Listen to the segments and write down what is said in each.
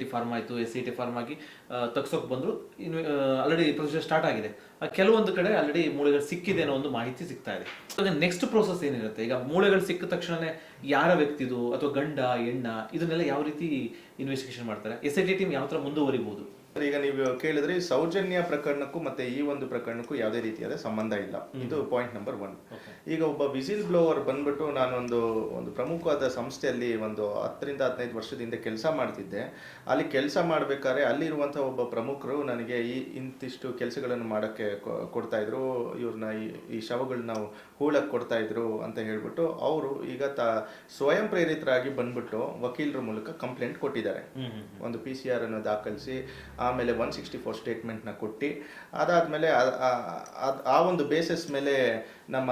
T form ಆಯಿತು, S I T form ಆಗಿ ತಗ್ಸೋಕೆ ಬಂದರು. ಇನ್ನು ಆಲ್ರೆಡಿ ಪ್ರೊಸೀಜರ್ ಸ್ಟಾರ್ಟ್ ಆಗಿದೆ. ಕೆಲವೊಂದು ಕಡೆ ಆಲ್ರೆಡಿ ಮೂಳೆಗಳು ಸಿಕ್ಕಿದೆ ಅನ್ನೋ ಒಂದು ಮಾಹಿತಿ ಸಿಗ್ತಾ ಇದೆ. ನೆಕ್ಸ್ಟ್ ಪ್ರೋಸೆಸ್ ಏನಿರುತ್ತೆ? ಈಗ ಮೂಳೆಗಳು ಸಿಕ್ಕ ತಕ್ಷಣನೇ ಯಾರ ವ್ಯಕ್ತಿದು, ಅಥವಾ ಗಂಡ, ಹೆಣ್ಣ, ಇದನ್ನೆಲ್ಲ ಯಾವ ರೀತಿ ಇನ್ವೆಸ್ಟಿಗೇಷನ್ ಮಾಡ್ತಾರೆ? ಎಸ್ ಐ ಟಿ ಟೀಮ್ ಯಾವ ಥರ ಮುಂದುವರಿಬಹುದು ಈಗ ನೀವು ಕೇಳಿದ್ರೆ ಸೌಜನ್ಯ ಪ್ರಕರಣಕ್ಕೂ ಮತ್ತೆ ಈ ಒಂದು ಪ್ರಕರಣಕ್ಕೂ ಯಾವುದೇ ರೀತಿಯಾದ ಸಂಬಂಧ ಇಲ್ಲ. ಇದು ಪಾಯಿಂಟ್ ನಂಬರ್ ಒನ್ ಈಗ ಒಬ್ಬ ವಿಸಿಲ್ ಬ್ಲೋವರ್ ಬಂದ್ಬಿಟ್ಟು ನಾನೊಂದು ಒಂದು ಪ್ರಮುಖವಾದ ಸಂಸ್ಥೆಯಲ್ಲಿ ಒಂದು ಹತ್ತರಿಂದ ಹದಿನೈದು ವರ್ಷದಿಂದ ಕೆಲಸ ಮಾಡ್ತಿದ್ದೆ. ಅಲ್ಲಿ ಕೆಲಸ ಮಾಡಬೇಕಾದ್ರೆ ಅಲ್ಲಿರುವಂತಹ ಒಬ್ಬ ಪ್ರಮುಖರು ನನಗೆ ಈ ಇಂತಿಷ್ಟು ಕೆಲಸಗಳನ್ನು ಮಾಡೋಕ್ಕೆ ಕೊಡ್ತಾ ಇದ್ರು. ಇವ್ರನ್ನ ಈ ಶವಗಳನ್ನ ನಾವು ಹೂಳಕ್ಕೆ ಕೊಡ್ತಾ ಇದ್ರು ಅಂತ ಹೇಳ್ಬಿಟ್ಟು ಅವರು ಈಗ ತ ಸ್ವಯಂ ಪ್ರೇರಿತರಾಗಿ ಬಂದ್ಬಿಟ್ಟು ವಕೀಲರ ಮೂಲಕ ಕಂಪ್ಲೇಂಟ್ ಕೊಟ್ಟಿದ್ದಾರೆ. ಒಂದು ಪಿ ಸಿ ಆರ್ ಅನ್ನು ದಾಖಲಿಸಿ ಆಮೇಲೆ ಒನ್ ಸಿಕ್ಸ್ಟಿ ಫೋರ್ ಸ್ಟೇಟ್ಮೆಂಟ್ನ ಕೊಟ್ಟು ಅದಾದಮೇಲೆ ಆ ಒಂದು ಬೇಸಿಸ್ ಮೇಲೆ ನಮ್ಮ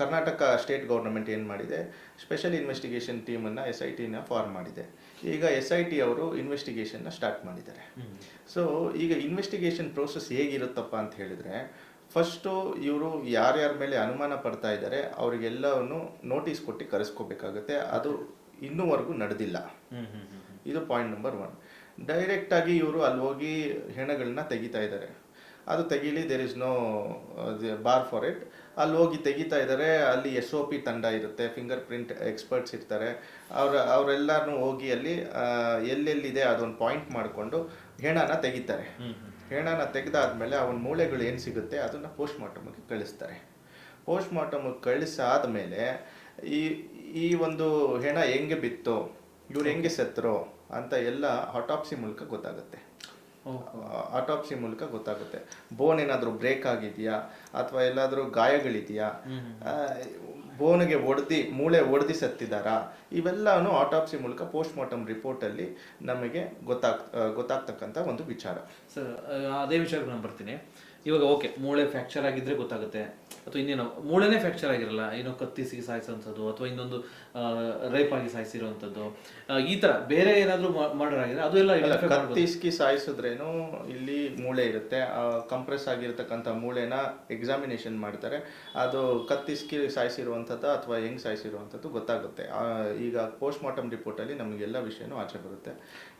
ಕರ್ನಾಟಕ ಸ್ಟೇಟ್ ಗೌರ್ಮೆಂಟ್ ಏನು ಮಾಡಿದೆ? ಸ್ಪೆಷಲ್ ಇನ್ವೆಸ್ಟಿಗೇಷನ್ ಟೀಮನ್ನು ಎಸ್ ಐ ಟಿನ ಫಾರ್ಮ್ ಮಾಡಿದೆ. ಈಗ ಎಸ್ ಐ ಟಿ ಅವರು ಇನ್ವೆಸ್ಟಿಗೇಷನ್ನ ಸ್ಟಾರ್ಟ್ ಮಾಡಿದ್ದಾರೆ. ಸೊ ಈಗ ಇನ್ವೆಸ್ಟಿಗೇಷನ್ ಪ್ರೋಸೆಸ್ ಹೇಗಿರುತ್ತಪ್ಪ ಅಂತ ಹೇಳಿದ್ರೆ ಫಸ್ಟು ಇವರು ಯಾರ್ಯಾರ ಮೇಲೆ ಅನುಮಾನ ಪಡ್ತಾ ಇದ್ದಾರೆ ಅವರಿಗೆಲ್ಲವನ್ನು ನೋಟಿಸ್ ಕೊಟ್ಟು ಕರೆಸ್ಕೋಬೇಕಾಗುತ್ತೆ. ಅದು ಇನ್ನೂವರೆಗೂ ನಡೆದಿಲ್ಲ. ಇದು ಪಾಯಿಂಟ್ ನಂಬರ್ ಒನ್ ಡೈರೆಕ್ಟಾಗಿ ಇವರು ಅಲ್ಲಿ ಹೋಗಿ ಹೆಣಗಳನ್ನ ತೆಗಿತಾ ಇದ್ದಾರೆ. ಅದು ತೆಗೀಲಿ there is no bar for it ಅಲ್ಲಿ ಹೋಗಿ ತೆಗಿತಾ ಇದ್ದಾರೆ ಅಲ್ಲಿ ಎಸ್ ಒ ಪಿ ತಂಡ ಇರುತ್ತೆ ಫಿಂಗರ್ ಪ್ರಿಂಟ್ ಎಕ್ಸ್ಪರ್ಟ್ಸ್ ಇರ್ತಾರೆ. ಅವ್ರ ಅವರೆಲ್ಲರೂ ಹೋಗಿ ಅಲ್ಲಿ ಎಲ್ಲೆಲ್ಲಿದೆ ಅದೊಂದು ಪಾಯಿಂಟ್ ಮಾಡಿಕೊಂಡು ಹೆಣನ ತೆಗಿತಾರೆ. ಹೆಣನ ತೆಗೆದಾದ್ಮೇಲೆ ಅವನ ಮೂಳೆಗಳು ಏನು ಸಿಗುತ್ತೆ? ಅದನ್ನು ಪೋಸ್ಟ್ ಮಾರ್ಟಮ್ಗೆ ಕಳಿಸ್ತಾರೆ. ಪೋಸ್ಟ್ ಮಾರ್ಟಮ್ಗೆ ಕಳಿಸಾದ್ಮೇಲೆ ಈ ಈ ಒಂದು ಹೆಣ ಹೆಂಗೆ ಬಿತ್ತು ಇವ್ರು ಹೆಂಗೆ ಸತ್ತರೋ ಅಂತ ಎಲ್ಲ ಆಟಾಪ್ಸಿ ಮೂಲಕ ಗೊತ್ತಾಗುತ್ತೆ. ಆಟಾಪ್ಸಿ ಮೂಲಕ ಗೊತ್ತಾಗುತ್ತೆ. ಬೋನ್ ಏನಾದರೂ ಬ್ರೇಕ್ ಆಗಿದೆಯಾ? ಅಥವಾ ಎಲ್ಲಾದರೂ ಗಾಯಗಳಿದೆಯಾ? ಬೋನ್ಗೆ ಒಡೆದಿ, ಮೂಳೆ ಒಡೆದಿ ಸತ್ತಿದ್ದಾರಾ? ಇವೆಲ್ಲನೂ ಆಟೋಪ್ಸಿ ಮೂಲಕ ಪೋಸ್ಟ್ ಮಾರ್ಟಮ್ ರಿಪೋರ್ಟಲ್ಲಿ ನಮಗೆ ಗೊತ್ತಾಗ್ ಗೊತ್ತಾಗ್ತಕ್ಕಂಥ ಒಂದು ವಿಚಾರ. ಸರ್ ಅದೇ ವಿಚಾರಕ್ಕೆ ನಾನು ಬರ್ತೀನಿ. ಇವಾಗ ಓಕೆ ಮೂಳೆ ಫ್ರ್ಯಾಕ್ಚರ್ ಆಗಿದ್ರೆ ಗೊತ್ತಾಗುತ್ತೆ. ಅಥವಾ ಇನ್ನೇನೋ ಮೂಳೆನೇ ಫ್ರ್ಯಾಕ್ಚರ್ ಆಗಿರಲ್ಲ ಏನೋ ಕತ್ತಿಸಿ ಸಾಯಿಸೋಂಥದ್ದು ಅಥವಾ ಇನ್ನೊಂದು ರೇಪ್ ಆಗಿ ಸಾಯಿಸಿರುವಂಥದ್ದು. ಈ ತರ ಬೇರೆ ಏನಾದರೂ ಮರ್ಡರ್ ಆಗಿದ್ರೆ ಅದು ಎಲ್ಲ. ಕತ್ತಿಸ್ಕಿ ಸಾಯಿಸಿದ್ರೇನು ಇಲ್ಲಿ ಮೂಳೆ ಇರುತ್ತೆ. ಕಂಪ್ರೆಸ್ ಆಗಿರತಕ್ಕಂಥ ಮೂಳೆನ ಎಕ್ಸಾಮಿನೇಷನ್ ಮಾಡ್ತಾರೆ. ಅದು ಕತ್ತಿಸ್ಕಿ ಸಾಯಿಸಿರುವಂಥದ್ದು ಅಥವಾ ಹೆಂಗ್ ಸಾಯಿಸಿರುವಂಥದ್ದು ಗೊತ್ತಾಗುತ್ತೆ. ಈಗ ಪೋಸ್ಟ್ ಮಾರ್ಟಮ್ ರಿಪೋರ್ಟಲ್ಲಿ ನಮಗೆಲ್ಲ ವಿಷಯನೂ ಆಚೆ ಬರುತ್ತೆ.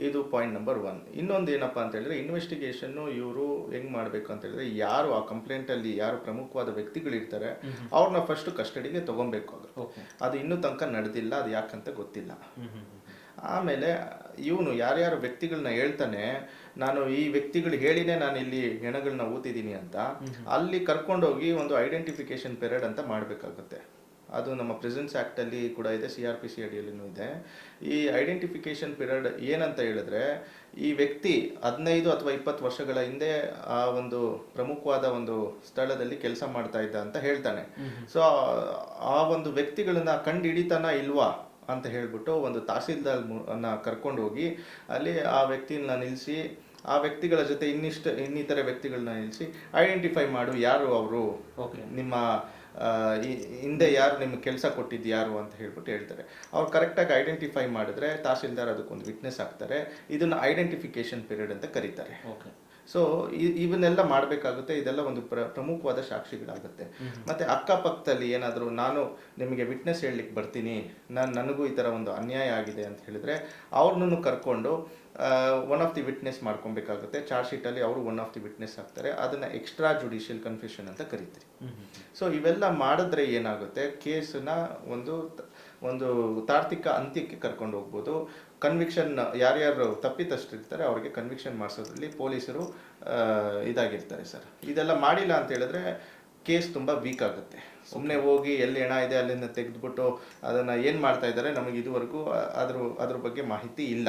ಇದು ಪಾಯಿಂಟ್ ನಂಬರ್ ಒನ್ ಇನ್ನೊಂದು ಏನಪ್ಪ ಅಂತ ಹೇಳಿದ್ರೆ ಇನ್ವೆಸ್ಟಿಗೇಷನ್ನು ಇವರು ಹೆಂಗ್ ಮಾಡಬೇಕು ಅಂತ ಹೇಳಿದ್ರೆ ಯಾರು ಆ ಕಂಪ್ಲೇಂಟಲ್ಲಿ ಯಾರು ಪ್ರಮುಖವಾದ ವ್ಯಕ್ತಿಗಳಿರ್ತಾರೆ ಅವ್ರನ್ನ ಫಸ್ಟ್ ಕಸ್ಟಡಿಗೆ ತಗೊಬೇಕು ಅದು. ಅದು ಇನ್ನೂ ತನಕ ನಡೆದಿಲ್ಲ ಅದು ಯಾಕಂತ ಗೊತ್ತಿಲ್ಲ. ಆಮೇಲೆ ಇವನು ಯಾರ್ಯಾರು ವ್ಯಕ್ತಿಗಳನ್ನ ಹೇಳ್ತಾನೆ ನಾನು ಈ ವ್ಯಕ್ತಿಗಳು ಹೇಳಿನೇ ನಾನು ಇಲ್ಲಿ ಹೆಣಗಳನ್ನ ಊತಿದ್ದೀನಿ ಅಂತ ಅಲ್ಲಿ ಕರ್ಕೊಂಡೋಗಿ ಒಂದು ಐಡೆಂಟಿಫಿಕೇಶನ್ ಪೀರಿಯಡ್ ಅಂತ ಮಾಡಬೇಕಾಗುತ್ತೆ. ಅದು ನಮ್ಮ ಪ್ರೆಸೆನ್ಸ್ ಆ್ಯಕ್ಟಲ್ಲಿ ಕೂಡ ಇದೆ ಸಿ ಆರ್ ಪಿ ಸಿ ಅಡಿಯಲ್ಲಿನೂ ಇದೆ. ಈ ಐಡೆಂಟಿಫಿಕೇಶನ್ ಪಿರಿಯಡ್ ಏನಂತ ಹೇಳಿದ್ರೆ ಈ ವ್ಯಕ್ತಿ ಹದಿನೈದು ಅಥವಾ ಇಪ್ಪತ್ತು ವರ್ಷಗಳ ಹಿಂದೆ ಆ ಒಂದು ಪ್ರಮುಖವಾದ ಒಂದು ಸ್ಥಳದಲ್ಲಿ ಕೆಲಸ ಮಾಡ್ತಾ ಇದ್ದ ಅಂತ ಹೇಳ್ತಾನೆ. ಸೊ ಆ ಒಂದು ವ್ಯಕ್ತಿಗಳನ್ನ ಕಂಡು ಹಿಡಿತಾನ ಇಲ್ವಾ ಅಂತ ಹೇಳ್ಬಿಟ್ಟು ಒಂದು ತಹಸೀಲ್ದಾರ್ ಅನ್ನ ಕರ್ಕೊಂಡು ಹೋಗಿ ಅಲ್ಲಿ ಆ ವ್ಯಕ್ತಿನ ನಿಲ್ಲಿಸಿ ಆ ವ್ಯಕ್ತಿಗಳ ಜೊತೆ ಇನ್ನಿಷ್ಟು ಇನ್ನಿತರ ವ್ಯಕ್ತಿಗಳನ್ನ ನಿಲ್ಲಿಸಿ ಐಡೆಂಟಿಫೈ ಮಾಡು ಯಾರು ಅವರು. ನಿಮ್ಮ ಹಿಂದೆ ಯಾರು ನಿಮ್ಗೆ ಕೆಲಸ ಕೊಟ್ಟಿದ್ದು ಯಾರು ಅಂತ ಹೇಳ್ಬಿಟ್ಟು ಹೇಳ್ತಾರೆ. ಅವ್ರು ಕರೆಕ್ಟಾಗಿ ಐಡೆಂಟಿಫೈ ಮಾಡಿದ್ರೆ ತಹಸೀಲ್ದಾರ್ ಅದಕ್ಕೊಂದು ವಿಟ್ನೆಸ್ ಆಗ್ತಾರೆ. ಇದನ್ನು ಐಡೆಂಟಿಫಿಕೇಶನ್ ಪೀರಿಯಡ್ ಅಂತ ಕರೀತಾರೆ. ಓಕೆ ಸೊ ಇವನ್ನೆಲ್ಲ ಮಾಡಬೇಕಾಗುತ್ತೆ ಇದೆಲ್ಲ ಒಂದು ಪ್ರ ಪ್ರಮುಖವಾದ ಸಾಕ್ಷಿಗಳಾಗುತ್ತೆ. ಮತ್ತೆ ಅಕ್ಕಪಕ್ಕದಲ್ಲಿ ಏನಾದರೂ ನಾನು ನಿಮಗೆ ವಿಟ್ನೆಸ್ ಹೇಳಲಿಕ್ಕೆ ಬರ್ತೀನಿ ನಾನು ನನಗೂ ಈ ಥರ ಒಂದು ಅನ್ಯಾಯ ಆಗಿದೆ ಅಂತ ಹೇಳಿದ್ರೆ ಅವ್ರನ್ನೂ ಕರ್ಕೊಂಡು ಒನ್ ಆಫ್ ದಿ ವಿಟ್ನೆಸ್ ಮಾಡ್ಕೊಬೇಕಾಗುತ್ತೆ. ಚಾರ್ಜ್ ಶೀಟಲ್ಲಿ ಅವರು ಒನ್ ಆಫ್ ದಿ ವಿಟ್ನೆಸ್ ಆಗ್ತಾರೆ. ಅದನ್ನ ಎಕ್ಸ್ಟ್ರಾ ಜುಡಿಷಿಯಲ್ ಕನ್ಫ್ಯೂಷನ್ ಅಂತ ಕರಿತೀರಿ. ಸೊ ಇವೆಲ್ಲ ಮಾಡಿದ್ರೆ ಏನಾಗುತ್ತೆ ಕೇಸನ್ನ ಒಂದು ಒಂದು ತಾರ್ತಿಕ ಅಂತ್ಯಕ್ಕೆ ಕರ್ಕೊಂಡು ಹೋಗ್ಬೋದು. ಕನ್ವಿಕ್ಷನ್ ಯಾರ್ಯಾರು ತಪ್ಪಿತಸ್ಟಿರ್ತಾರೆ ಅವರಿಗೆ ಕನ್ವಿಕ್ಷನ್ ಮಾಡಿಸೋದ್ರಲ್ಲಿ ಪೊಲೀಸರು ಇದಾಗಿರ್ತಾರೆ ಸರ್. ಇದೆಲ್ಲ ಮಾಡಿಲ್ಲ ಅಂತ ಹೇಳಿದ್ರೆ ಕೇಸ್ ತುಂಬ ವೀಕ್ ಆಗುತ್ತೆ. ಸುಮ್ಮನೆ ಹೋಗಿ ಎಲ್ಲಿ ಹೆಣ ಇದೆ ಅಲ್ಲಿಂದ ತೆಗೆದುಬಿಟ್ಟು ಅದನ್ನು ಏನು ಮಾಡ್ತಾ ಇದ್ದಾರೆ ನಮಗೆ ಇದುವರೆಗೂ ಅದ್ರ ಅದ್ರ ಬಗ್ಗೆ ಮಾಹಿತಿ ಇಲ್ಲ.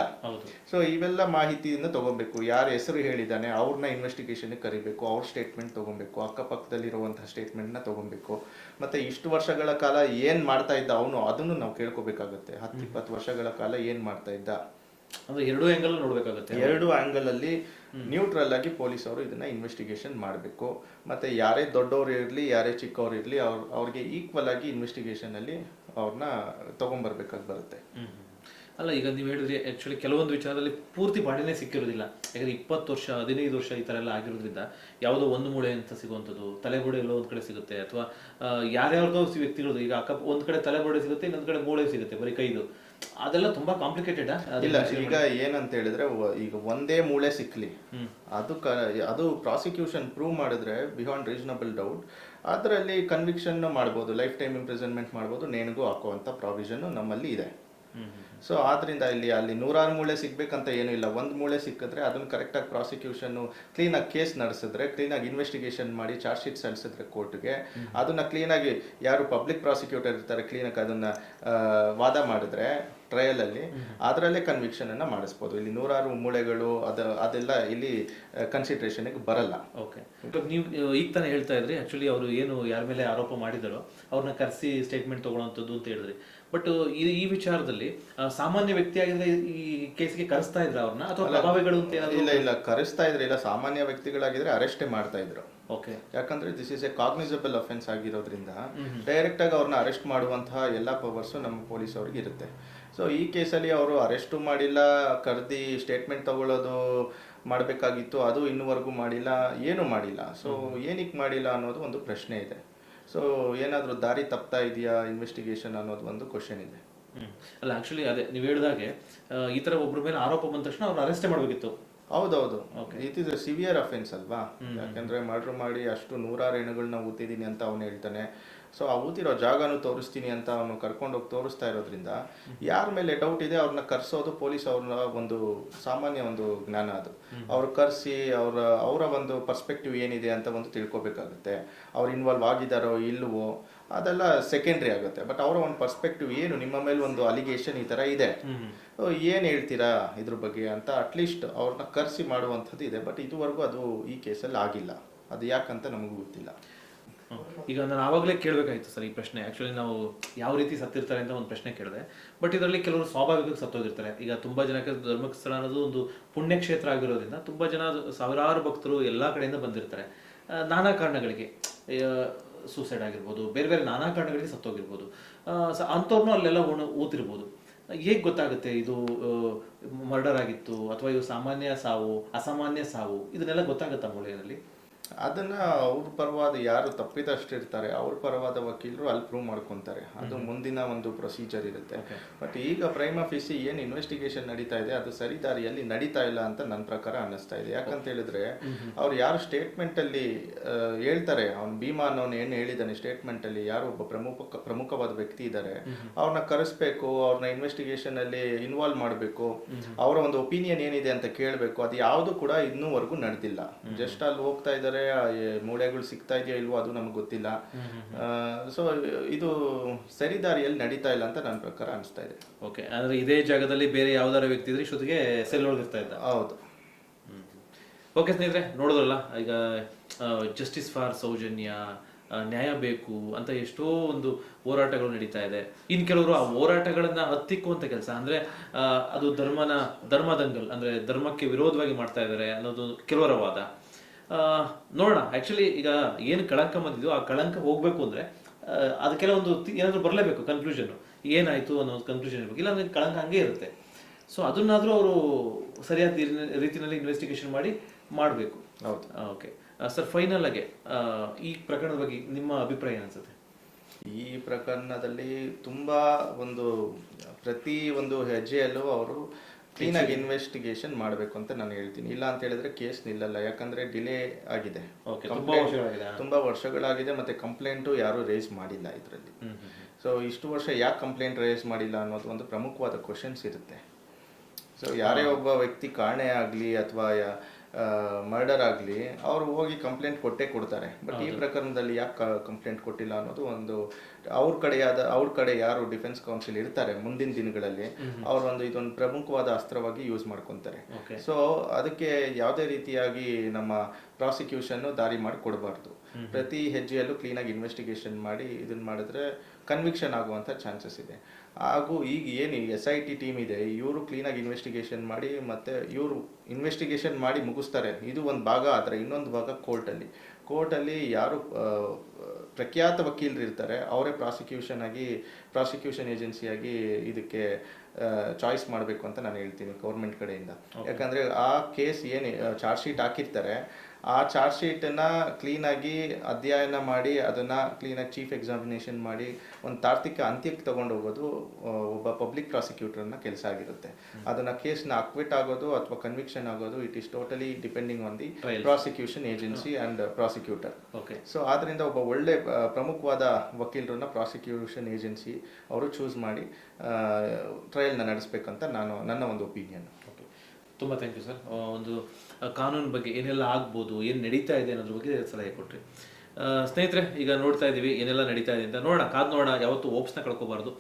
ಸೊ ಇವೆಲ್ಲ ಮಾಹಿತಿಯನ್ನು ತೊಗೊಬೇಕು ಯಾರ ಹೆಸರು ಹೇಳಿದ್ದಾನೆ ಅವ್ರನ್ನ ಇನ್ವೆಸ್ಟಿಗೇಷನ್ಗೆ ಕರಿಬೇಕು ಅವ್ರ ಸ್ಟೇಟ್ಮೆಂಟ್ ತೊಗೊಬೇಕು ಅಕ್ಕಪಕ್ಕದಲ್ಲಿರುವಂಥ ಸ್ಟೇಟ್ಮೆಂಟ್ನ ತೊಗೊಬೇಕು ಮತ್ತೆ ಇಷ್ಟು ವರ್ಷಗಳ ಕಾಲ ಏನು ಮಾಡ್ತಾ ಇದ್ದ ಅವನು ಅದನ್ನು ನಾವು ಕೇಳ್ಕೊಬೇಕಾಗುತ್ತೆ. ಹತ್ತು ಇಪ್ಪತ್ತು ವರ್ಷಗಳ ಕಾಲ ಏನು ಮಾಡ್ತಾ ಇದ್ದ? ಅಂದ್ರೆ ಎರಡು ಆಂಗಲ್ ನೋಡಬೇಕಾಗುತ್ತೆ. ಎರಡು ಆಂಗಲ್ ಅಲ್ಲಿ ನ್ಯೂಟ್ರಲ್ ಆಗಿ ಪೊಲೀಸ್ ಅವರು ಇದನ್ನ ಇನ್ವೆಸ್ಟಿಗೇಷನ್ ಮಾಡಬೇಕು. ಮತ್ತೆ ಯಾರೇ ದೊಡ್ಡವರು ಇರಲಿ ಯಾರೇ ಚಿಕ್ಕವ್ರು ಇರಲಿ ಅವ್ರ ಅವ್ರಿಗೆ ಈಕ್ವಲ್ ಆಗಿ ಇನ್ವೆಸ್ಟಿಗೇಷನ್ ಅಲ್ಲಿ ಅವ್ರನ್ನ ತಗೊಂಡ್ಬರ್ಬೇಕಾಗಿ ಬರುತ್ತೆ. ಅಲ್ಲ ಈಗ ನೀವು ಹೇಳಿದ್ರಿ ಆಕ್ಚುಲಿ ಕೆಲವೊಂದು ವಿಚಾರದಲ್ಲಿ ಪೂರ್ತಿ ಬಾಡಿನೇ ಸಿಕ್ಕಿರೋದಿಲ್ಲ. ಯಾಕಂದ್ರೆ ಇಪ್ಪತ್ತು ವರ್ಷ ಹದಿನೈದು ವರ್ಷ ಈ ತರ ಎಲ್ಲ ಆಗಿರೋದ್ರಿಂದ ಯಾವುದೋ ಒಂದು ಮೂಳೆ ಅಂತ ಸಿಗುವಂಥದ್ದು ತಲೆಬುಡೆ ಎಲ್ಲೋ ಒಂದ್ ಕಡೆ ಸಿಗುತ್ತೆ ಅಥವಾ ಯಾರ್ಯಾರ್ದೋ ವ್ಯಕ್ತಿಗಳು ಈಗ ಅಕ್ಕ ಒಂದ್ ಕಡೆ ತಲೆಬುಡೆ ಸಿಗುತ್ತೆ ಇನ್ನೊಂದ್ ಕಡೆ ಮೂಳೆ ಸಿಗುತ್ತೆ ಬರೀ ಕೈದು. ಅದೆಲ್ಲ ತುಂಬಾ ಕಾಂಪ್ಲಿಕೇಟೆಡ್ ಇಲ್ಲ ಈಗ ಏನಂತ ಹೇಳಿದ್ರೆ ಈಗ ಒಂದೇ ಮೂಳೆ ಸಿಕ್ಲಿ. ಅದು ಅದು ಪ್ರಾಸಿಕ್ಯೂಷನ್ ಪ್ರೂವ್ ಮಾಡಿದ್ರೆ ಬಿಹಾಂಡ್ ರೀಸನಬಲ್ ಡೌಟ್ ಅದರಲ್ಲಿ ಕನ್ವಿಕ್ಷನ್ ಮಾಡ್ಬೋದು ಲೈಫ್ ಟೈಮ್ ಇಂಪ್ರಿಸನ್ಮೆಂಟ್ ಮಾಡ್ಬೋದು ನೇಣಿಗೂ ಹಾಕುವಂಥ ಪ್ರಾವಿಷನ್ ನಮ್ಮಲ್ಲಿ ಇದೆ. ಸೊ ಆದ್ರಿಂದ ಇಲ್ಲಿ ಅಲ್ಲಿ ನೂರಾರು ಮೂಳೆ ಸಿಗ್ಬೇಕಂತ ಏನು ಇಲ್ಲ. ಒಂದು ಮೂಳೆ ಸಿಕ್ಕಿದ್ರೆ ಅದನ್ನು ಕರೆಕ್ಟಾಗಿ ಪ್ರಾಸಿಕ್ಯೂಷನ್ ಕ್ಲೀನ್ ಆಗಿ ಕೇಸ್ ನಡೆಸಿದ್ರೆ ಕ್ಲೀನಾಗಿ ಇನ್ವೆಸ್ಟಿಗೇಷನ್ ಮಾಡಿ ಚಾರ್ಜ್ ಶೀಟ್ ಸಲ್ಲಿಸಿದ್ರೆ ಕೋರ್ಟ್ಗೆ ಅದನ್ನ ಕ್ಲೀನ್ ಆಗಿ ಯಾರು ಪಬ್ಲಿಕ್ ಪ್ರಾಸಿಕ್ಯೂಟರ್ ಇರ್ತಾರೆ ಕ್ಲೀನಾಗಿ ಅದನ್ನ ಆ, ವಾದ ಮಾಡಿದ್ರೆ ಟ್ರಯಲ್ ಅಲ್ಲಿ ಅದರಲ್ಲೇ ಕನ್ವಿಕ್ಷನ್ ಅನ್ನ ಮಾಡಿಸ್ಬೋದು. ಇಲ್ಲಿ ನೂರಾರು ಮೂಳೆಗಳು ಅದ ಅದೆಲ್ಲ ಇಲ್ಲಿ ಕನ್ಸಿಡ್ರೇಷನ್ ಬರಲ್ಲ. ಓಕೆ. ನೀವು ಈಗ ತಾನೇ ಹೇಳ್ತಾ ಇದ್ರಿ ಆಕ್ಚುಲಿ ಅವರು ಏನು ಯಾರ ಮೇಲೆ ಆರೋಪ ಮಾಡಿದಾರೋ ಅವ್ರನ್ನ ಕರೆಸಿ ಸ್ಟೇಟ್ಮೆಂಟ್ ತಗೊಳ್ಳೋಂಥದ್ದು ಅಂತ ಹೇಳಿದ್ರಿ. ಬಟ್ ಈ ಈ ವಿಚಾರದಲ್ಲಿ ಆ, ಸಾಮಾನ್ಯ ವ್ಯಕ್ತಿಯಾಗಿದ್ರೆ ಈ ಕೇಸ್ಗೆ ಕರೆಸ್ತಾ ಇದ್ರ ಅವ್ರನ್ನ? ಅಥವಾ ಪ್ರಭಾವಿಗಳು ಅಂತ ಏನಾದ್ರು ಇಲ್ಲ ಇಲ್ಲ ಕರೆಸ್ತಾ ಇದ್ರೆ ಇಲ್ಲ ಸಾಮಾನ್ಯ ವ್ಯಕ್ತಿಗಳಾಗಿದ್ರೆ ಅರೆಸ್ಟೇ ಮಾಡ್ತಾ ಇದ್ರು. ಓಕೆ ಯಾಕಂದ್ರೆ this is a cognisable offence ಆಗಿರೋದ್ರಿಂದ ಡೈರೆಕ್ಟ್ ಆಗಿ ಅವ್ರನ್ನ ಅರೆಸ್ಟ್ ಮಾಡುವಂತಹ ಎಲ್ಲ ಪವರ್ಸು ನಮ್ಮ ಪೊಲೀಸ್ ಅವ್ರಿಗೆ ಇರುತ್ತೆ. ಸೊ ಈ ಕೇಸಲ್ಲಿ ಅವರು ಅರೆಸ್ಟು ಮಾಡಿಲ್ಲ ಕರ್ದಿ ಸ್ಟೇಟ್ಮೆಂಟ್ ತಗೊಳ್ಳೋದು ಮಾಡಬೇಕಾಗಿತ್ತು ಅದು ಇನ್ನುವರೆಗೂ ಮಾಡಿಲ್ಲ ಏನು ಮಾಡಿಲ್ಲ. ಸೊ ಏನಕ್ಕೆ ಮಾಡಿಲ್ಲ ಅನ್ನೋದು ಒಂದು ಪ್ರಶ್ನೆ ಇದೆ. ಸೊ ಏನಾದರೂ ದಾರಿ ತಪ್ತಾ ಇದೆಯಾ ಇನ್ವೆಸ್ಟಿಗೇಷನ್ ಅನ್ನೋದು ಒಂದು ಕ್ವಶನ್ ಇದೆ. ಅಲ್ಲ ಆಕ್ಚುಲಿ ಅದೇ ನೀವು ಹೇಳಿದಾಗೆ ಈ ಥರ ಒಬ್ಬರ ಮೇಲೆ ಆರೋಪ ಬಂದ ತಕ್ಷಣ ಅವ್ರು ಅರೆಸ್ಟ್ ಮಾಡಬೇಕಿತ್ತು. ಹೌದೌದು. ಇಟ್ ಇಸ್ ಸಿವಿಯರ್ ಅಫೆನ್ಸ್ ಅಲ್ವಾ? ಯಾಕಂದ್ರೆ ಮರ್ಡರ್ ಮಾಡಿ ಅಷ್ಟು ನೂರಾರು ಹೆಣಗಳನ್ನ ಊತಿದ್ದೀನಿ ಅಂತ ಅವನು ಹೇಳ್ತಾನೆ. ಸೊ ಆ ಊತಿರೋ ಜಾಗನೂ ತೋರಿಸ್ತೀನಿ ಅಂತ ಅವನು ಕರ್ಕೊಂಡೋಗಿ ತೋರಿಸ್ತಾ ಇರೋದ್ರಿಂದ ಯಾರ ಮೇಲೆ ಡೌಟ್ ಇದೆ ಅವ್ರನ್ನ ಕರ್ಸೋದು ಪೊಲೀಸ್ ಅವ್ರನ್ನ ಒಂದು ಸಾಮಾನ್ಯ ಒಂದು ಜ್ಞಾನ ಅದು. ಅವ್ರು ಕರ್ಸಿ ಅವರ ಅವರ ಒಂದು ಪರ್ಸ್ಪೆಕ್ಟಿವ್ ಏನಿದೆ ಅಂತ ಒಂದು ತಿಳ್ಕೊಬೇಕಾಗುತ್ತೆ. ಅವ್ರು ಇನ್ವಾಲ್ವ್ ಆಗಿದ್ದಾರೋ ಇಲ್ವೋ ಅದೆಲ್ಲ ಸೆಕೆಂಡ್ರಿ ಆಗುತ್ತೆ. ಬಟ್ ಅವರ ಒಂದು ಪರ್ಸ್ಪೆಕ್ಟಿವ್ ಏನು? ನಿಮ್ಮ ಮೇಲೆ ಒಂದು ಅಲಿಗೇಷನ್ ಈ ತರ ಇದೆ. ಏನ್ ಹೇಳ್ತೀರಾ ಇದ್ರ ಬಗ್ಗೆ ಅಂತ ಅಟ್ಲೀಸ್ಟ್ ಅವ್ರನ್ನ ಕರೆಸಿ ಮಾಡುವಂಥದ್ದು ಇದೆ. ಬಟ್ ಇದುವರೆಗೂ ಅದು ಈ ಕೇಸಲ್ಲಿ ಆಗಿಲ್ಲ. ಅದು ಯಾಕಂತ ನಮಗೂ ಗೊತ್ತಿಲ್ಲ. ಈಗ ನಾನು ಆವಾಗಲೇ ಕೇಳಬೇಕಾಯ್ತು ಸರ್ ಈ ಪ್ರಶ್ನೆ. ಆಕ್ಚುಲಿ ನಾವು ಯಾವ ರೀತಿ ಸತ್ತಿರ್ತಾರೆ ಅಂತ ಒಂದು ಪ್ರಶ್ನೆ ಕೇಳಿದೆ. ಬಟ್ ಇದರಲ್ಲಿ ಕೆಲವರು ಸ್ವಾಭಾವಿಕವಾಗಿ ಸತ್ತೋಗಿರ್ತಾರೆ. ಈಗ ತುಂಬಾ ಜನಕ್ಕೆ ಧರ್ಮಸ್ಥಳ ಅನ್ನೋದು ಒಂದು ಪುಣ್ಯಕ್ಷೇತ್ರ ಆಗಿರೋದ್ರಿಂದ ತುಂಬಾ ಜನ ಸಾವಿರಾರು ಭಕ್ತರು ಎಲ್ಲಾ ಕಡೆಯಿಂದ ಬಂದಿರ್ತಾರೆ. ನಾನಾ ಕಾರಣಗಳಿಗೆ. ಸೂಸೈಡ್ ಆಗಿರ್ಬೋದು, ಬೇರೆ ಬೇರೆ ನಾನಾ ಕಾರಣಗಳಿಗೆ ಸತ್ತೋಗಿರ್ಬೋದು. ಅಂಥವ್ರನ್ನೂ ಅಲ್ಲೆಲ್ಲ ಓಣ ಓದಿರ್ಬೋದು ಹೇಗೆ ಗೊತ್ತಾಗುತ್ತೆ ಇದು ಮರ್ಡರ್ ಆಗಿತ್ತು ಅಥವಾ ಇವು ಸಾಮಾನ್ಯ ಸಾವು, ಅಸಾಮಾನ್ಯ ಸಾವು, ಇದನ್ನೆಲ್ಲ ಗೊತ್ತಾಗುತ್ತಾ ಮೂಳೆಯಲ್ಲಿ? ಅದನ್ನ ಅವ್ರ ಪರವಾದ ಯಾರು ತಪ್ಪಿದಷ್ಟಿರ್ತಾರೆ ಅವ್ರ ಪರವಾದ ವಕೀಲರು ಅಲ್ಲಿ ಪ್ರೂವ್ ಮಾಡ್ಕೊಂತಾರೆ. ಅದು ಮುಂದಿನ ಒಂದು ಪ್ರೊಸೀಜರ್ ಇರುತ್ತೆ. ಬಟ್ ಈಗ ಪ್ರೈಮ್ ಆಫೀಸಿ ಏನು ಇನ್ವೆಸ್ಟಿಗೇಷನ್ ನಡೀತಾ ಇದೆ ಅದು ಸರಿ ದಾರಿಯಲ್ಲಿ ನಡೀತಾ ಇಲ್ಲ ಅಂತ ನನ್ನ ಪ್ರಕಾರ ಅನ್ನಿಸ್ತಾ ಇದೆ. ಯಾಕಂತ ಹೇಳಿದ್ರೆ ಅವ್ರು ಯಾರು ಸ್ಟೇಟ್ಮೆಂಟ್ ಅಲ್ಲಿ ಹೇಳ್ತಾರೆ ಅವ್ನು ಭೀಮಾ ಅನ್ನೋನು ಏನು ಹೇಳಿದ್ದಾನೆ ಸ್ಟೇಟ್ಮೆಂಟ್ ಅಲ್ಲಿ ಯಾರು ಒಬ್ಬ ಪ್ರಮುಖ ಪ್ರಮುಖವಾದ ವ್ಯಕ್ತಿ ಇದ್ದಾರೆ ಅವ್ರನ್ನ ಕರೆಸ್ಬೇಕು ಅವ್ರನ್ನ ಇನ್ವೆಸ್ಟಿಗೇಷನ್ ಅಲ್ಲಿ ಇನ್ವಾಲ್ವ್ ಮಾಡಬೇಕು ಅವರ ಒಂದು ಒಪಿನಿಯನ್ ಏನಿದೆ ಅಂತ ಕೇಳಬೇಕು ಅದು ಯಾವುದು ಕೂಡ ಇನ್ನೂವರೆಗೂ ನಡೆದಿಲ್ಲ. ಜಸ್ಟ್ ಅಲ್ಲಿ ಹೋಗ್ತಾ ಇದ್ದಾರೆ ಮೂಳೆಗಳು ಸಿಗ್ತಾ ಇದೆಯಾ ಇಲ್ವೋ ಅದು ನಮ್ಗೆ ಗೊತ್ತಿಲ್ಲ. ಸೊ ಇದು ಸರಿ ದಾರಿಯಲ್ಲಿ ನಡೀತಾ ಇಲ್ಲ ಅಂತ ನನ್ನ ಪ್ರಕಾರ ಅನಿಸ್ತಾ ಇದೆ. ಓಕೆ ಅಂದ್ರೆ ಇದೇ ಜಾಗದಲ್ಲಿ ಬೇರೆ ಯಾವ್ದಾರ ವ್ಯಕ್ತಿ ಇದ್ರೆ ಇಷ್ಟೊತ್ತಿಗೆ ಸೆಲ್ ಒಳಗಿರ್ತಾ ಇದ್ದ. ಹೌದು. ಓಕೆ ಸ್ನೇಹಿತರೆ ನೋಡೋದಲ್ಲ ಈಗ ಜಸ್ಟಿಸ್ ಫಾರ್ ಸೌಜನ್ಯ ನ್ಯಾಯ ಬೇಕು ಅಂತ ಎಷ್ಟೋ ಒಂದು ಹೋರಾಟಗಳು ನಡೀತಾ ಇದೆ. ಇನ್ ಕೆಲವರು ಆ ಹೋರಾಟಗಳನ್ನ ಹತ್ತಿಕ್ಕುವಂತ ಕೆಲಸ ಅಂದ್ರೆ ಅದು ಧರ್ಮನ ಧರ್ಮದಂಗಲ್ ಅಂದ್ರೆ ಧರ್ಮಕ್ಕೆ ವಿರೋಧವಾಗಿ ಮಾಡ್ತಾ ಇದ್ದಾರೆ ಅನ್ನೋದು ಕೆಲವರ ವಾದ. ನೋಡೋಣ. ಆ್ಯಕ್ಚುಲಿ ಈಗ ಏನು ಕಳಂಕ ಬಂದಿದ್ದು ಆ ಕಳಂಕ ಹೋಗಬೇಕು ಅಂದರೆ ಅದಕ್ಕೆಲ್ಲ ಅದು ಕೆಲವೊಂದು ತಿ- ಬರಲೇಬೇಕು ಕನ್ಕ್ಲೂಷನ್ ಏನಾಯಿತು ಅನ್ನೋ ಒಂದು ಕನ್ಕ್ಲೂಷನ್ ಇರಬೇಕು. ಅಂದರೆ ಕಳಂಕ ಹಂಗೆ ಇರುತ್ತೆ. ಸೊ ಅದನ್ನಾದರೂ ಅವರು ಸರಿಯಾದ ರೀತಿಯಲ್ಲಿ ಇನ್ವೆಸ್ಟಿಗೇಷನ್ ಮಾಡಿ ಮಾಡಬೇಕು. ಹೌದು. ಓಕೆ ಸರ್ ಫೈನಲ್ ಆಗಿ ಈ ಪ್ರಕರಣದ ಬಗ್ಗೆ ನಿಮ್ಮ ಅಭಿಪ್ರಾಯ ಅನ್ಸುತ್ತೆ? ಈ ಪ್ರಕರಣದಲ್ಲಿ ತುಂಬ ಒಂದು ಪ್ರತಿ ಒಂದು ಹೆಜ್ಜೆಯಲ್ಲೂ ಅವರು ಕ್ಲೀನಾಗಿ ಇನ್ವೆಸ್ಟಿಗೇಷನ್ ಮಾಡಬೇಕು ಅಂತ ನಾನು ಹೇಳ್ತೀನಿ. ಇಲ್ಲ ಅಂತ ಹೇಳಿದ್ರೆ ಕೇಸ್ ನಿಲ್ಲಲ್ಲ. ಯಾಕಂದ್ರೆ ಡಿಲೇ ಆಗಿದೆ. Okay, ತುಂಬಾ ವರ್ಷಗಳಾಗಿದೆ. ತುಂಬಾ ವರ್ಷಗಳಾಗಿದೆ ಮತ್ತೆ ಕಂಪ್ಲೇಂಟು ಯಾರು ರೇಸ್ ಮಾಡಿಲ್ಲ ಇದರಲ್ಲಿ. ಸೊ ಇಷ್ಟು ವರ್ಷ ಯಾಕೆ ಕಂಪ್ಲೇಂಟ್ ರೇಸ್ ಮಾಡಿಲ್ಲ ಅನ್ನೋದು ಒಂದು ಪ್ರಮುಖವಾದ ಕ್ವಶನ್ಸ್ ಇರುತ್ತೆ. ಸೊ ಯಾರೇ ಒಬ್ಬ ವ್ಯಕ್ತಿ ಕಾಣೆ ಆಗಲಿ ಅಥವಾ ಮರ್ಡರ್ ಆಗಲಿ ಅವರು ಹೋಗಿ ಕಂಪ್ಲೇಂಟ್ ಕೊಟ್ಟೇ ಕೊಡ್ತಾರೆ. ಬಟ್ ಈ ಪ್ರಕರಣದಲ್ಲಿ ಯಾಕೆ ಕಂಪ್ಲೇಂಟ್ ಕೊಟ್ಟಿಲ್ಲ ಅನ್ನೋದು ಒಂದು ಅವ್ರ ಕಡೆಯಾದ ಅವ್ರ ಕಡೆ ಯಾರು ಡಿಫೆನ್ಸ್ ಕೌನ್ಸಿಲ್ ಇರ್ತಾರೆ ಮುಂದಿನ ದಿನಗಳಲ್ಲಿ ಅವ್ರು ಒಂದು ಇದೊಂದು ಪ್ರಮುಖವಾದ ಅಸ್ತ್ರವಾಗಿ ಯೂಸ್ ಮಾಡ್ಕೊತಾರೆ. ಸೊ ಅದಕ್ಕೆ ಯಾವುದೇ ರೀತಿಯಾಗಿ ನಮ್ಮ ಪ್ರಾಸಿಕ್ಯೂಷನ್ ದಾರಿ ಮಾಡಿ ಕೊಡಬಾರ್ದು ಪ್ರತಿ ಹೆಜ್ಜೆಯಲ್ಲೂ ಕ್ಲೀನಾಗಿ ಇನ್ವೆಸ್ಟಿಗೇಷನ್ ಮಾಡಿ ಇದನ್ನ ಮಾಡಿದ್ರೆ ಕನ್ವಿಕ್ಷನ್ ಆಗುವಂಥ ಚಾನ್ಸಸ್ ಇದೆ. ಹಾಗೂ ಈಗ ಏನು ಎಸ್ ಐ ಟಿ ಟೀಮ್ ಇದೆ ಇವರು ಕ್ಲೀನಾಗಿ ಇನ್ವೆಸ್ಟಿಗೇಷನ್ ಮಾಡಿ ಮತ್ತೆ ಇವರು ಇನ್ವೆಸ್ಟಿಗೇಷನ್ ಮಾಡಿ ಮುಗಿಸ್ತಾರೆ. ಇದು ಒಂದು ಭಾಗ ಆದರೆ ಇನ್ನೊಂದು ಭಾಗ ಕೋರ್ಟಲ್ಲಿ ಕೋರ್ಟಲ್ಲಿ ಯಾರು ಪ್ರಖ್ಯಾತ ವಕೀಲರು ಇರ್ತಾರೆ ಅವರೇ ಪ್ರಾಸಿಕ್ಯೂಷನ್ ಆಗಿ ಪ್ರಾಸಿಕ್ಯೂಷನ್ ಏಜೆನ್ಸಿಯಾಗಿ ಇದಕ್ಕೆ ಚಾಯ್ಸ್ ಮಾಡಬೇಕು ಅಂತ ನಾನು ಹೇಳ್ತೀನಿ ಗೌರ್ಮೆಂಟ್ ಕಡೆಯಿಂದ. ಯಾಕಂದರೆ ಆ ಕೇಸ್ ಏನು ಚಾರ್ಜ್ ಶೀಟ್ ಹಾಕಿರ್ತಾರೆ ಆ ಚಾರ್ಜ್ ಶೀಟನ್ನು ಕ್ಲೀನಾಗಿ ಅಧ್ಯಯನ ಮಾಡಿ ಅದನ್ನು ಕ್ಲೀನಾಗಿ ಚೀಫ್ ಎಕ್ಸಾಮಿನೇಷನ್ ಮಾಡಿ ಒಂದು ತಾರ್ತಿಕ ಅಂತ್ಯಕ್ಕೆ ತಗೊಂಡು ಹೋಗೋದು ಒಬ್ಬ ಪಬ್ಲಿಕ್ ಪ್ರಾಸಿಕ್ಯೂಟರ್ನ ಕೆಲಸ ಆಗಿರುತ್ತೆ. ಅದನ್ನು ಕೇಸ್ನ ಅಕ್ವಿಟ್ ಆಗೋದು ಅಥವಾ ಕನ್ವಿಕ್ಷನ್ ಆಗೋದು it is totally depending on the prosecution agency and prosecutor okay so ಆದ್ರಿಂದ ಒಬ್ಬ ಒಳ್ಳೆ ಪ್ರಮುಖವಾದ ವಕೀಲರನ್ನ ಪ್ರಾಸಿಕ್ಯೂಷನ್ ಏಜೆನ್ಸಿ ಅವರು ಚೂಸ್ ಮಾಡಿ ಟ್ರಯಲ್ನ ನಡೆಸಬೇಕಂತ ನಾನು ನನ್ನ ಒಂದು ಒಪಿನಿಯನ್ ಓಕೆ ತುಂಬ ಥ್ಯಾಂಕ್ ಯು ಸರ್ ಒಂದು ಕಾನೂನು ಬಗ್ಗೆ ಏನೆಲ್ಲ ಆಗ್ಬೋದು, ಏನು ನಡೀತಾ ಇದೆ ಅನ್ನೋದ್ರ ಬಗ್ಗೆ ಸಲಹೆ ಕೊಟ್ರಿ. ಸ್ನೇಹಿತರೆ, ಈಗ ನೋಡ್ತಾ ಇದ್ದೀವಿ ಏನೆಲ್ಲ ನಡೀತಾ ಇದೆ ಅಂತ ನೋಡೋಣ. ಕಾದ್ ನೋಡೋಣ, ಯಾವತ್ತು ಓಪ್ಸ್ನ ಕಳ್ಕೊಬಾರ್ದು.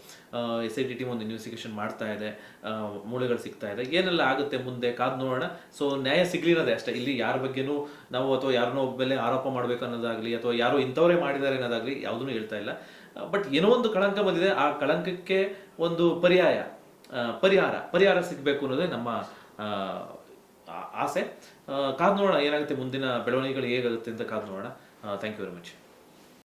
ಎಸ್ ಐ ಟಿ ಟೀಮ್ ಒಂದು ಇನ್ವೆಸ್ಟಿಗೇಷನ್ ಮಾಡ್ತಾ ಇದೆ. ಮೂಳೆಗಳು ಸಿಗ್ತಾ ಇದೆ. ಏನೆಲ್ಲ ಆಗುತ್ತೆ ಮುಂದೆ ಕಾದ್ ನೋಡೋಣ. ಸೊ ನ್ಯಾಯ ಸಿಗ್ಲಿರೋದೇ ಅಷ್ಟೇ. ಇಲ್ಲಿ ಯಾರ ಬಗ್ಗೆನೂ ನಾವು ಅಥವಾ ಯಾರನ್ನೋ ಒಬ್ಬ ಆರೋಪ ಮಾಡಬೇಕು ಅನ್ನೋದಾಗ್ಲಿ ಅಥವಾ ಯಾರೋ ಇಂಥವರೇ ಮಾಡಿದ್ದಾರೆ ಅನ್ನೋದಾಗ್ಲಿ ಯಾವುದೂ ಹೇಳ್ತಾ ಇಲ್ಲ. ಬಟ್ ಏನೋ ಒಂದು ಕಳಂಕ ಬಂದಿದೆ. ಆ ಕಳಂಕಕ್ಕೆ ಒಂದು ಪರ್ಯಾಯ ಪರಿಹಾರ ಪರಿಹಾರ ಸಿಗಬೇಕು ಅನ್ನೋದೇ ನಮ್ಮ ಆಸೆ. ಕಾದು ನೋಡೋಣ ಏನಾಗುತ್ತೆ ಮುಂದಿನ ಬೆಳವಣಿಗೆಗಳು ಹೇಗಾಗುತ್ತೆ ಅಂತ ಕಾದು ನೋಡೋಣ. Thank you very much